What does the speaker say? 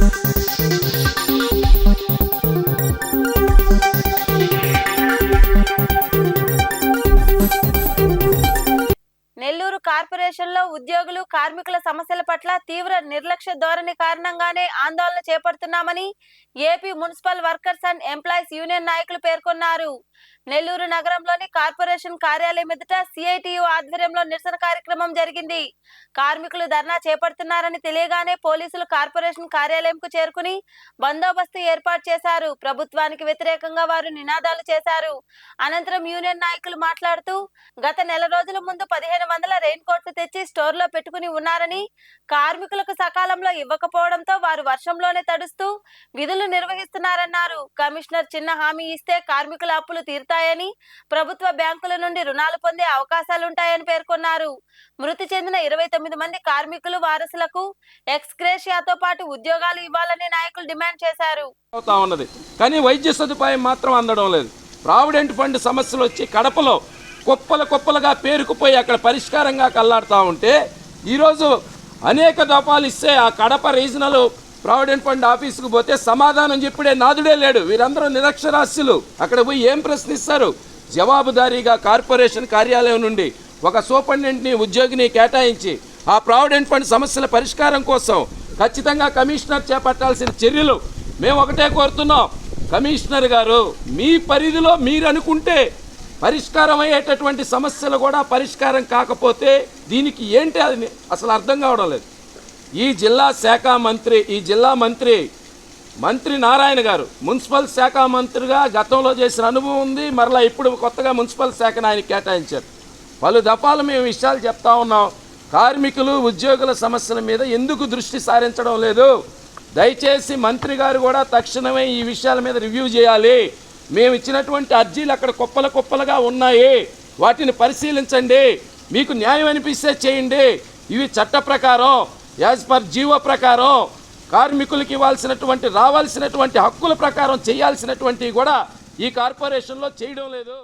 Thank you. కార్పొరేషన్లో ఉద్యోగులు కార్మికుల సమస్యల పట్ల తీవ్ర నిర్లక్ష్య ధోరణి కారణంగానే ఆందోళన చేపడుతున్నామని AP municipal workers and employees union నాయకులు పేర్కొన్నారు. నెల్లూరు నగరంలోని కార్పొరేషన్ కార్యాలయం ఎదుట సిఐటియు ఆధ్వర్యంలో నిరసన కార్యక్రమం జరిగింది. కార్మికులు ధర్నా చేపడుతున్నారని తెలియగానే పోలీసులు కార్పొరేషన్ కార్యాలయంకు చేరుకుని బందోబస్తు ఏర్పాటు చేశారు. ప్రభుత్వానికి వ్యతిరేకంగా వారు నినాదాలు చేశారు. అనంతరం యూనియన్ నాయకులు మాట్లాడుతూ గత నెల రోజుల ముందు పదిహేను వందల రెయిన్ కోట్లు తెచ్చి స్టోర్లో పెట్టుకుని ఉన్నారని కార్మికులకు సకాలంలో ఇవ్వకపోవడంతో వారు వర్షంలోనే తడుస్తూ విధులు నిర్వహిస్తున్నారన్నారు. కమిషనర్ చిన్న హామీ ఇస్తే కార్మికుల అప్పులు తీరుతాయని ప్రభుత్వ బ్యాంకుల నుండి రుణాలు పొందే అవకాశాలుంటాయని పేర్కొన్నారు. మృతి చెందిన ఇరవై తొమ్మిది మంది కార్మికులు వారసులకు ఎక్స్గ్రేషియాతో పాటు ఉద్యోగాలు ఇవ్వాలని నాయకులు డిమాండ్ చేశారు. అవుతా ఉన్నది. కానీ వైద్య సదుపాయం మాత్రం అందడం లేదు. ప్రావిడెంట్ ఫండ్ సమస్యలు వచ్చి కడపలో కుప్పలు కుప్పలుగా పేరుకుపోయి అక్కడ పరిష్కారంగా కల్లాడుతూ ఉంటే ఈరోజు అనేక దఫాలు ఇస్తే ఆ కడప రీజనల్ ప్రావిడెంట్ ఫండ్ ఆఫీసుకు పోతే సమాధానం చెప్పుడే నాదుడే లేడు. వీరందరూ నిరక్షరాస్యులు. అక్కడ పోయి ఏం ప్రశ్నిస్తారు? జవాబుదారీగా కార్పొరేషన్ కార్యాలయం నుండి ఒక సూపరింటెండెంట్ని ఉద్యోగిని కేటాయించి ఆ ప్రావిడెంట్ ఫండ్ సమస్యల పరిష్కారం కోసం ఖచ్చితంగా కమిషనర్ చేపట్టాల్సిన చర్యలు మేము ఒకటే కోరుతున్నాం. కమిషనర్ గారు మీ పరిధిలో మీరు అనుకుంటే పరిష్కారం అయ్యేటటువంటి సమస్యలు కూడా పరిష్కారం కాకపోతే దీనికి ఏంటి అది అసలు అర్థం కావడం లేదు. ఈ జిల్లా శాఖ మంత్రి ఈ జిల్లా మంత్రి మంత్రి నారాయణ గారు మున్సిపల్ శాఖ మంత్రిగా గతంలో చేసిన అనుభవం ఉంది మరలా ఇప్పుడు కొత్తగా మున్సిపల్ శాఖను ఆయన కేటాయించారు. పలు దఫాలు మేము విషయాలు చెప్తా ఉన్నాం. కార్మికులు ఉద్యోగుల సమస్యల మీద ఎందుకు దృష్టి సారించడం లేదు? దయచేసి మంత్రి గారు కూడా తక్షణమే ఈ విషయాల మీద రివ్యూ చేయాలి. మేము ఇచ్చినటువంటి అర్జీలు అక్కడ కుప్పల కుప్పలుగా ఉన్నాయి. వాటిని పరిశీలించండి. మీకు న్యాయం అనిపిస్తే చేయండి. ఇవి చట్ట ప్రకారం యాజ్ పర్ జీవో ప్రకారం కార్మికులకి ఇవ్వాల్సినటువంటి రావాల్సినటువంటి హక్కుల ప్రకారం చేయాల్సినటువంటివి కూడా ఈ కార్పొరేషన్లో చేయడం లేదు.